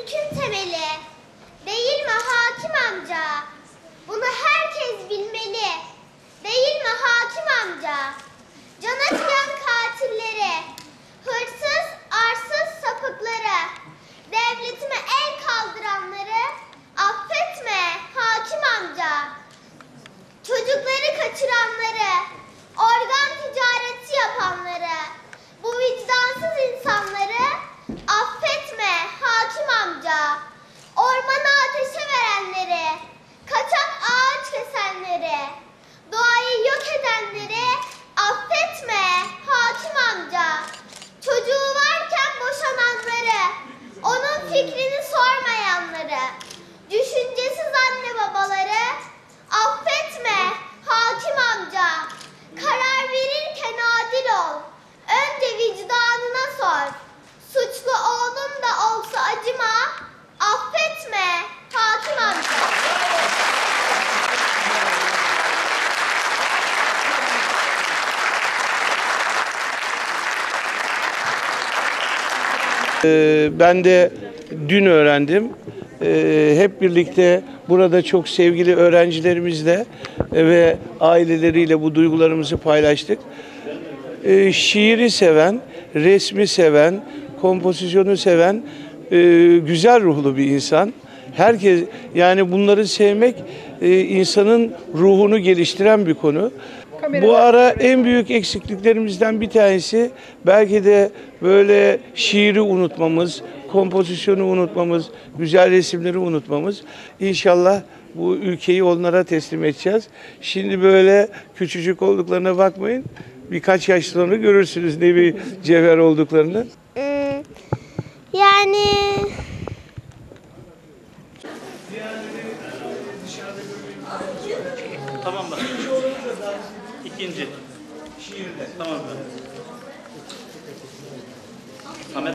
mülkün temeli. Değil mi hakim amca? Bunu herkes bilmeli. Değil mi hakim amca? Cana kıyan katilleri, hırsız, arsız sapıkları, devletime el kaldıranları affetme hakim amca. Çocukları kaçıranları, organ fikrini sormayanları, düşüncesiz Ee, Ben de dün öğrendim. Ee, Hep birlikte burada çok sevgili öğrencilerimizle ve aileleriyle bu duygularımızı paylaştık. Ee, Şiiri seven, resmi seven, kompozisyonu seven e, güzel ruhlu bir insan. Herkes yani bunları sevmek e, insanın ruhunu geliştiren bir konu. Bu ara en büyük eksikliklerimizden bir tanesi belki de böyle şiiri unutmamız, kompozisyonu unutmamız, güzel resimleri unutmamız. İnşallah bu ülkeyi onlara teslim edeceğiz. Şimdi böyle küçücük olduklarına bakmayın. Birkaç yaş sonra görürsünüz ne bir cevher olduklarını. Hmm, yani Tamam bak. İkinci. Tamam.